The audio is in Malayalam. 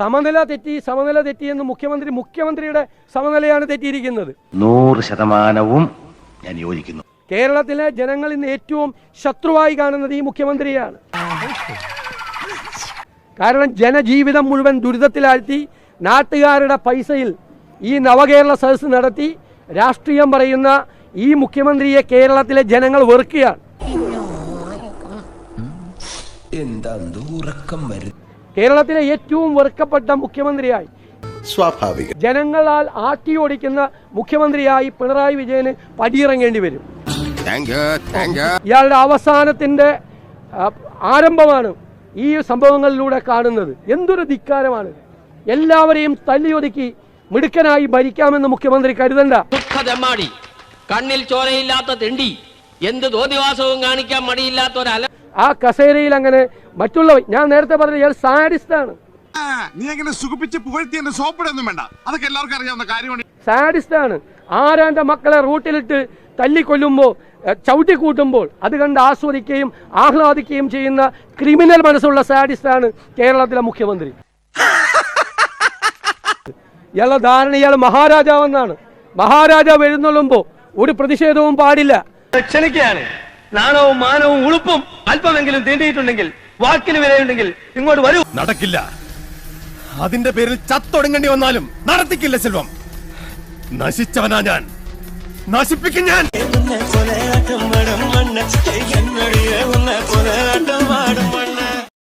സമനില തെറ്റി സമനില തെറ്റി എന്ന് മുഖ്യമന്ത്രി മുഖ്യമന്ത്രിയുടെ സമനിലയാണ് തെറ്റിയിരിക്കുന്നത്. നൂറ് ശതമാനവും ഞാൻ യോജിക്കുന്നു. കേരളത്തിലെ ജനങ്ങൾ ഇന്ന് ഏറ്റവും ശത്രുവായി കാണുന്നത് ഈ മുഖ്യമന്ത്രിയാണ്. കാരണം ജനജീവിതം മുഴുവൻ ദുരിതത്തിലാഴ്ത്തി നാട്ടുകാരുടെ പൈസയിൽ ഈ നവകേരള സദസ്സ് നടത്തി രാഷ്ട്രീയം പറയുന്ന ഈ മുഖ്യമന്ത്രിയെ കേരളത്തിലെ ജനങ്ങൾ വെറുക്കുകയാണ്. എന്താ ഉറക്കം വരും കേരളത്തിലെ ഏറ്റവും വെറുക്കപ്പെട്ട മുഖ്യമന്ത്രിയായി. സ്വാഭാവിക. ജനങ്ങളാൽ ആട്ടിയോടിക്കുന്ന മുഖ്യമന്ത്രിയായി പിണറായി വിജയന് പടിയിറങ്ങേണ്ടി വരും. ഇയാളുടെ അവസാനത്തിന്റെ ആരംഭമാണ് ഈ സംഭവങ്ങളിലൂടെ കാണുന്നത്. എന്തൊരു ധിക്കാരമാണ്. എല്ലാവരെയും തല്ലിയൊതുക്കി മിടുക്കനായി ഭരിക്കാമെന്ന് മുഖ്യമന്ത്രി കരുതണ്ട. കണ്ണിൽ ചോരയില്ലാത്ത തെണ്ടി. എന്ത് ദോതിവാസവും കാണിക്കാൻ മടിയില്ലാത്ത ഒരു അല ആ കസേരയിൽ അങ്ങനെ മറ്റുള്ള ഞാൻ നേരത്തെ പറഞ്ഞ ഇയാൾ സാഡിസ്റ്റാണ് ആ, നീ അങ്ങനെ സുഖിപ്പിച്ച് പുകഴ്ത്തി എന്റെ സോപ്പിടൊന്നും വേണ്ട. അതൊക്കെ എല്ലാവർക്കും അറിയാവുന്ന കാര്യമാണ്. സാഡിസ്റ്റാണ് ആരാന്റെ മക്കളെ റൂട്ടിലിട്ട് തല്ലിക്കൊല്ലുമ്പോൾ ചവിട്ടി കൂട്ടുമ്പോൾ അത് കണ്ട് ആസ്വദിക്കുകയും ആഹ്ലാദിക്കുകയും ചെയ്യുന്ന ക്രിമിനൽ മനസ്സുള്ള സാഡിസ്റ്റാണ് കേരളത്തിലെ മുഖ്യമന്ത്രി. ഇയാളുടെ ധാരണ ഇയാൾ മഹാരാജാവെന്നാണ്. മഹാരാജാവ് എഴുന്നള്ളുമ്പോൾ ഒരു പ്രതിഷേധവും പാടില്ല. ക്ഷണിക്കുകയാണ്. നാണവും മാനവും ഉളുപ്പും അല്പമെങ്കിലും തീണ്ടിയിട്ടുണ്ടെങ്കിൽ വാക്കിന് വിലയുണ്ടെങ്കിൽ ഇങ്ങോട്ട് വരൂ. നടക്കില്ല. അതിന്റെ പേരിൽ ചത്തൊടുങ്ങേണ്ടി വന്നാലും നടത്തിക്കില്ല സെൽവം. നശിച്ചവനാ ഞാൻ. നശിപ്പിക്കും ഞാൻ.